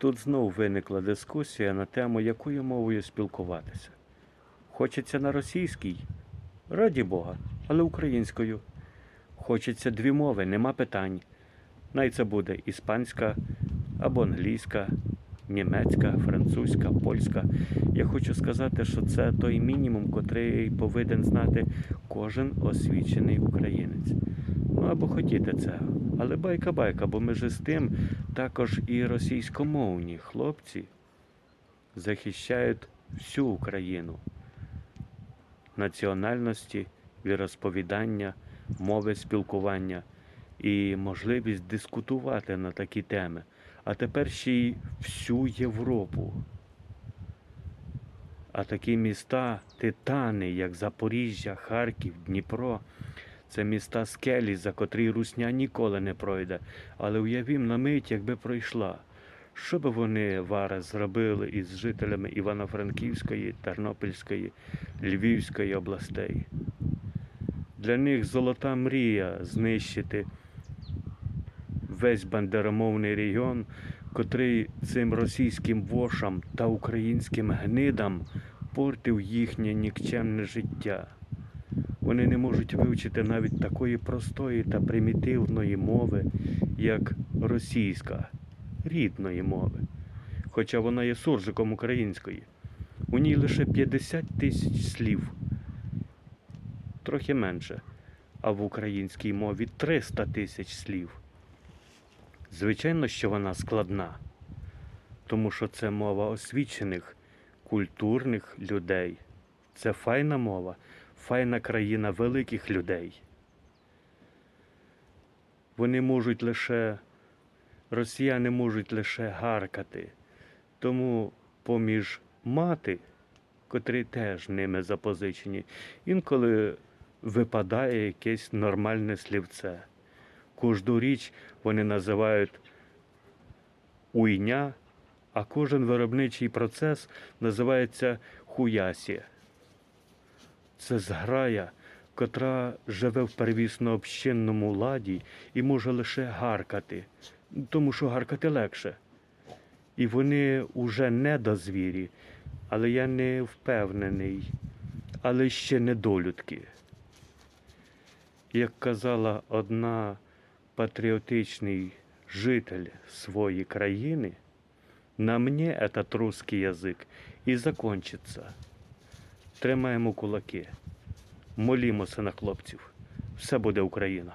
Тут знов виникла дискусія на тему, якою мовою спілкуватися. Хочеться на російській? Раді Бога, але українською. Хочеться дві мови, нема питань. Най це буде іспанська або англійська, німецька, французька, польська. Я хочу сказати, що це той мінімум, котрий повинен знати кожен освічений українець. Ну або хотіти це. Але байка-байка, бо ми ж з тим також і російськомовні хлопці захищають всю Україну національності, віросповідання, мови спілкування і можливість дискутувати на такі теми. А тепер ще й всю Європу. А такі міста, титани, як Запоріжжя, Харків, Дніпро, це міста скелі, за котрі русня ніколи не пройде. Але уявім на мить, якби пройшла. Що би вони вара зробили із жителями Івано-Франківської, Тернопільської, Львівської областей? Для них золота мрія знищити весь бандеромовний регіон, котрий цим російським вошам та українським гнидам портив їхнє нікчемне життя. Вони не можуть вивчити навіть такої простої та примітивної мови, як російська, рідної мови, хоча вона є суржиком української. У ній лише 50 тисяч слів, трохи менше, а в українській мові 300 тисяч слів. Звичайно, що вона складна, тому що це мова освічених, культурних людей. Це файна мова, файна країна великих людей. Вони можуть лише, росіяни можуть лише гаркати. Тому поміж мати, котрі теж ними запозичені, інколи випадає якесь нормальне слівце. Кожну річ вони називають уйня, а кожен виробничий процес називається хуясі. Це зграя, котра живе в первісно общинному ладі і може лише гаркати, тому що гаркати легше. І вони уже не до звірі, але я не впевнений, але ще недолюдки. Як казала одна патріотичний житель своєї країни, на мені этот русский язик і закончиться. Тримаємо кулаки, молімося на хлопців. Все буде Україна.